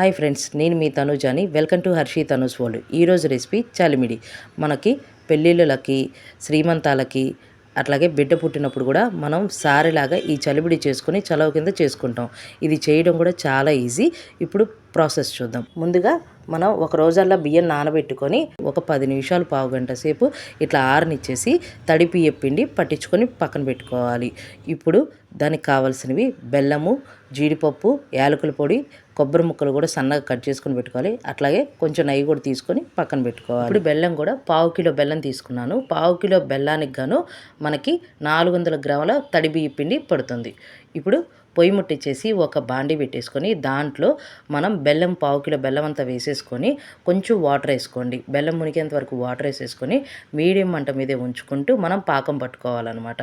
Hi friends నేను మీ తనుజాని. Welcome to Harshi Tanuj world. ఈరోజు రెసిపీ చలిమిడి. మనకి పెళ్ళిళ్ళకి శ్రీమంతాలకి అట్లాగే బిడ్డ పుట్టినప్పుడు కూడా మనం సారెలాగా ఈ చలిబిడి చేసుకొని చలవ కింద చేసుకుంటాం. ఇది చేయడం కూడా చాలా ఈజీ. ఇప్పుడు ప్రాసెస్ చూద్దాం. ముందుగా మనం ఒక రోజల్లా బియ్యం నానబెట్టుకొని ఒక పది నిమిషాలు పావు గంట సేపు ఇట్లా ఆరనిచ్చేసి తడి పిండి పట్టించుకొని పక్కన పెట్టుకోవాలి. ఇప్పుడు దానికి కావాల్సినవి బెల్లము జీడిపప్పు యాలకుల పొడి కొబ్బరి ముక్కలు కూడా సన్నగా కట్ చేసుకొని పెట్టుకోవాలి. అట్లాగే కొంచెం నెయ్యి కూడా తీసుకొని పక్కన పెట్టుకోవాలి. ఇప్పుడు బెల్లం కూడా పావు కిలో బెల్లం తీసుకున్నాను. పావు కిలో బెల్లానికి గాను మనకి నాలుగు వందల గ్రాముల తడి పిండి పడుతుంది. ఇప్పుడు పొయ్యి ముట్టించేసి ఒక బాండి పెట్టేసుకొని దాంట్లో మనం బెల్లం పావు కిలో బెల్లం అంతా వేసేసుకొని కొంచెం వాటర్ వేసుకోండి. బెల్లం మునిగేంత వరకు వాటర్ వేసేసుకొని మీడియం మంట మీదే ఉంచుకుంటూ మనం పాకం పట్టుకోవాలన్నమాట.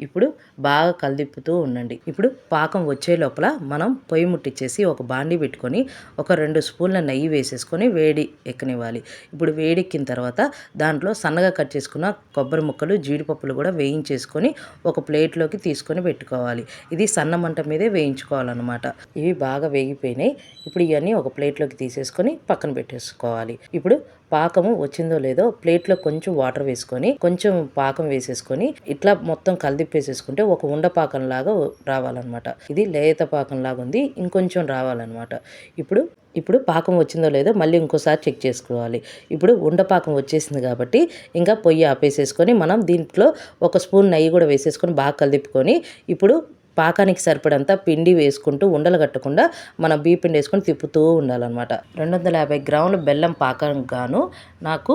ఇప్పుడు బాగా కలిదిప్పుతూ ఉండండి. ఇప్పుడు పాకం వచ్చే లోపల మనం పొయ్యి ముట్టించేసి ఒక బాండి పెట్టుకొని ఒక రెండు స్పూన్ల నెయ్యి వేసేసుకొని వేడి ఎక్కనివ్వాలి. ఇప్పుడు వేడెక్కిన తర్వాత దాంట్లో సన్నగా కట్ చేసుకున్న కొబ్బరి ముక్కలు జీడిపప్పులు కూడా వేయించేసుకొని ఒక ప్లేట్లోకి తీసుకొని పెట్టుకోవాలి. ఇది సన్న మంట మీదే వేయించుకోవాలన్నమాట. ఇవి బాగా వేగిపోయినాయి. ఇప్పుడు ఇవన్నీ ఒక ప్లేట్లోకి తీసేసుకొని పక్కన పెట్టేసుకోవాలి. ఇప్పుడు పాకము వచ్చిందో లేదో ప్లేట్లో కొంచెం వాటర్ వేసుకొని కొంచెం పాకం వేసేసుకొని ఇట్లా మొత్తం కలిదిప్పేసేసుకుంటే ఒక ఉండ పాకం లాగా రావాలన్నమాట. ఇది లేత పాకం లాగా ఉంది ఇంకొంచెం రావాలన్నమాట. ఇప్పుడు ఇప్పుడు పాకం వచ్చిందో లేదో మళ్ళీ ఇంకోసారి చెక్ చేసుకోవాలి. ఇప్పుడు ఉండపాకం వచ్చేసింది కాబట్టి ఇంకా పొయ్యి ఆపేసేసుకొని మనం దీంట్లో ఒక స్పూన్ నెయ్యి కూడా వేసేసుకొని బాగా కలిపుకొని ఇప్పుడు పాకానికి సరిపడంత పిండి వేసుకుంటూ ఉండలు కట్టకుండా మనం బియ్య పిండి వేసుకొని తిప్పుతూ ఉండాలన్నమాట. రెండు వందల యాభై గ్రాముల బెల్లం పాకం గాను నాకు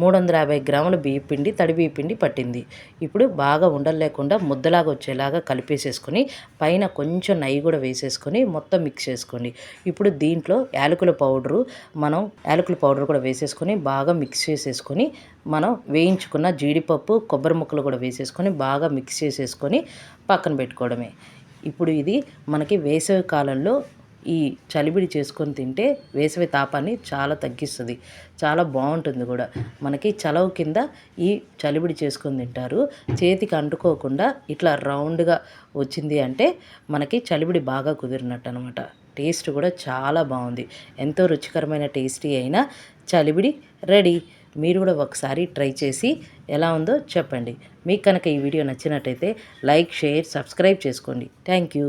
మూడు వందల యాభై గ్రాముల బియ్య పిండి తడి బియ్య పిండి పట్టింది. ఇప్పుడు బాగా ఉండలు లేకుండా ముద్దలాగా వచ్చేలాగా కలిపేసేసుకొని పైన కొంచెం నెయ్యి కూడా వేసేసుకొని మొత్తం మిక్స్ చేసుకోండి. ఇప్పుడు దీంట్లో యాలకుల పౌడరు మనం యాలకుల పౌడర్ కూడా వేసేసుకొని బాగా మిక్స్ చేసేసుకొని మనం వేయించుకున్న జీడిపప్పు కొబ్బరి ముక్కలు కూడా వేసేసుకొని బాగా మిక్స్ చేసేసుకొని పక్కన పెట్టుకోవడమే. ఇప్పుడు ఇది మనకి వేసవి కాలంలో ఈ చలిబిడి చేసుకొని తింటే వేసవి తాపాన్ని చాలా తగ్గిస్తుంది. చాలా బాగుంటుంది కూడా. మనకి చలవ కింద ఈ చలిబిడి చేసుకొని తింటారు. చేతికి అంటుకోకుండా ఇట్లా రౌండ్గా వచ్చింది అంటే మనకి చలిబిడి బాగా కుదిరినట్టు అనమాట టేస్ట్ కూడా చాలా బాగుంది. ఎంతో రుచికరమైన టేస్టీ అయిన చలిబిడి రెడీ. మీరు కూడా ఒకసారి ట్రై చేసి ఎలా ఉందో చెప్పండి. మీకు కనుక ఈ వీడియో నచ్చినట్టయితే లైక్ షేర్ సబ్స్క్రైబ్ చేసుకోండి. Thank you.